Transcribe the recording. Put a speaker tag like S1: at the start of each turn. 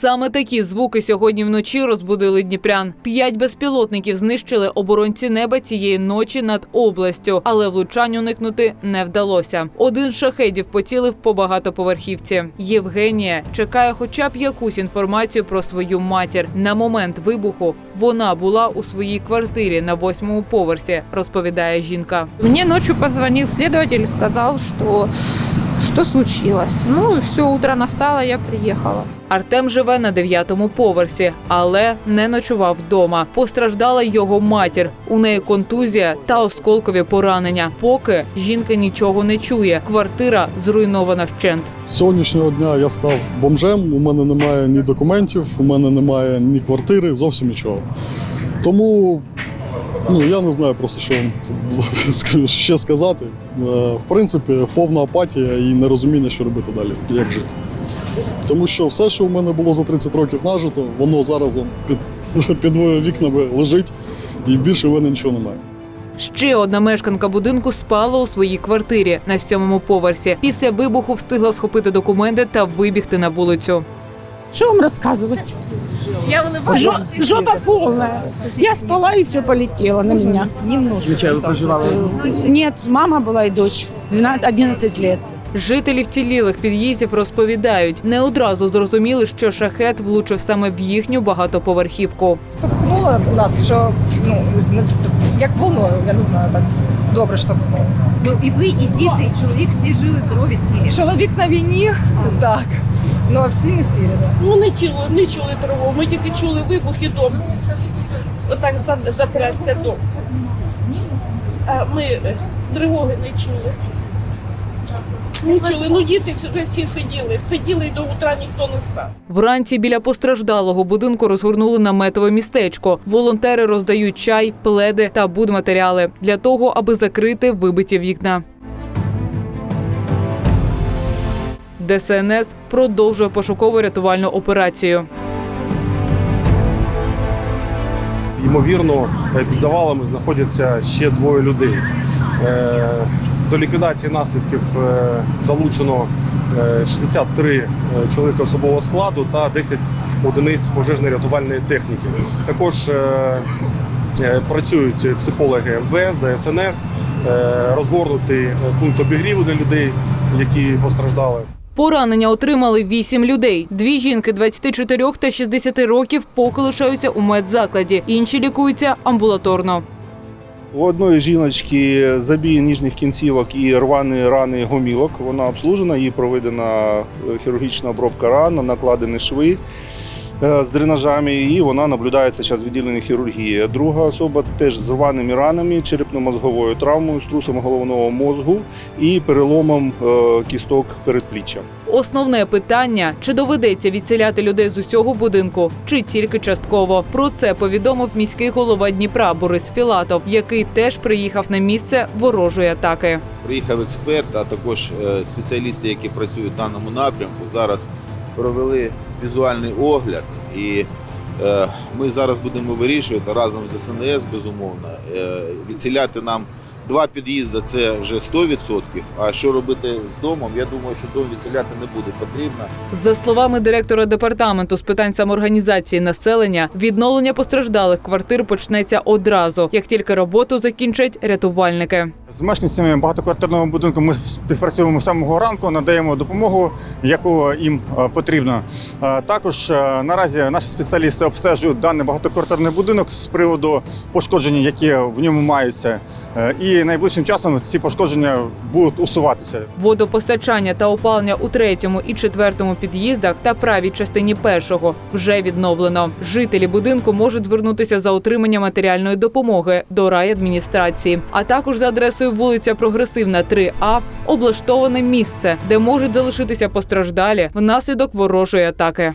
S1: Саме такі звуки сьогодні вночі розбудили дніпрян. П'ять безпілотників знищили оборонці неба цієї ночі над областю, але влучань уникнути не вдалося. Один шахедів поцілив по багатоповерхівці. Євгенія чекає хоча б якусь інформацію про свою матір. На момент вибуху вона була у своїй квартирі на восьмому поверсі, розповідає жінка.
S2: Мне ночью позвонил следователь и сказал, что что случилось. Ну, все, утро настало, я приехала.
S1: Артем живе на дев'ятому поверсі, але не ночував вдома. Постраждала його матір. У неї контузія та осколкові поранення. Поки жінка нічого не чує. Квартира зруйнована вщент.
S3: З Сьогоднішнього дня я став бомжем, у мене немає ні документів, у мене немає ні квартири, зовсім нічого. Тому ну, я не знаю просто, що вам тут ще сказати. Е, В принципі, повна апатія і нерозуміння, що робити далі, як жити. Тому що все, що в мене було за 30 років нажито, воно зараз під, під вікнами лежить, і більше в мене нічого немає.
S1: Ще одна мешканка будинку спала у своїй квартирі на сьомому поверсі. Після вибуху встигла схопити документи та вибігти на вулицю.
S4: Что вам рассказывать? Жо- жопа полная. Я спала и все полетело на меня.
S5: Звичайно, ви проживали.
S4: Нет, мама была и дочь. 12, 11 лет.
S1: Жителі вцілілих під'їздів розповідають, не одразу зрозуміли, що шахет влучив саме в їхню багатоповерхівку.
S6: штовхнуло нас, що ну як волною, я не знаю, так добре штовхнуло.
S7: Ну і ви, і діти, і чоловік всі живі, здорові, цілі.
S6: Чоловік на війні, так. Ну а всі цілі, да.
S8: Ну не чули, не чули тривогу. Ми тільки чули вибух і дом. Отак за- затрясся дом. А ми е, тривоги не чули. Не чули. Ну діти сюди всі сиділи. Сиділи і до утра ніхто не спав.
S1: Вранці біля постраждалого будинку розгорнули наметове містечко. Волонтери роздають чай, пледи та будматеріали для того, аби закрити вибиті вікна. ДСНС продовжує пошукову рятувальну операцію.
S9: Ймовірно, е, під завалами знаходяться ще двоє людей. Е, До ліквідації наслідків е, залучено е, 63 е, чоловіка особового складу та 10 одиниць пожежно-рятувальної техніки. Також працюють психологи МВС, ДСНС, розгорнутий е, пункт обігріву для людей, які постраждали.
S1: Поранення отримали вісім людей. Дві жінки 24 та 60 років поки лишаються у медзакладі. Інші лікуються амбулаторно.
S10: У одної жіночки забій ніжних кінцівок і рвані рани гомілок. Вона обслужена, їй проведена е, хірургічна обробка ран, накладені шви з дренажами, і вона наблюдається зараз в відділенні хірургії. Друга особа теж з рваними ранами, черепно-мозговою травмою, струсом головного мозгу і переломом е, кісток передпліччя.
S1: Основне питання: чи доведеться відселяти людей з усього будинку, чи тільки частково. Про це повідомив міський голова Дніпра Борис Філатов, який теж приїхав на місце ворожої атаки.
S11: Приїхав експерт, а також е, спеціалісти, які працюють в даному напрямку. Зараз провели візуальний огляд, і е, ми зараз будемо вирішувати разом з ДСНС, безумовно, е, відціляти нам два під'їзди це вже 100%, А що робити з домом? Я думаю, що дом відціляти не буде потрібно.
S1: За словами директора департаменту з питань самоорганізації населення, відновлення постраждалих квартир почнеться одразу, як тільки роботу закінчать рятувальники.
S5: З мешканцями багатоквартирного будинку ми співпрацюємо з самого ранку, надаємо допомогу, яку їм е, потрібно. Е, Також е, наразі наші спеціалісти обстежують даний багатоквартирний будинок з приводу пошкоджень, які в ньому маються. Е, Найближчим часом ці пошкодження будуть усуватися.
S1: Водопостачання та опалення у третьому і четвертому під'їздах та правій частині першого вже відновлено. Жителі будинку можуть звернутися за отримання матеріальної допомоги до райадміністрації, а також за адресою вулиця Прогресивна, 3А облаштоване місце, де можуть залишитися постраждалі внаслідок ворожої атаки.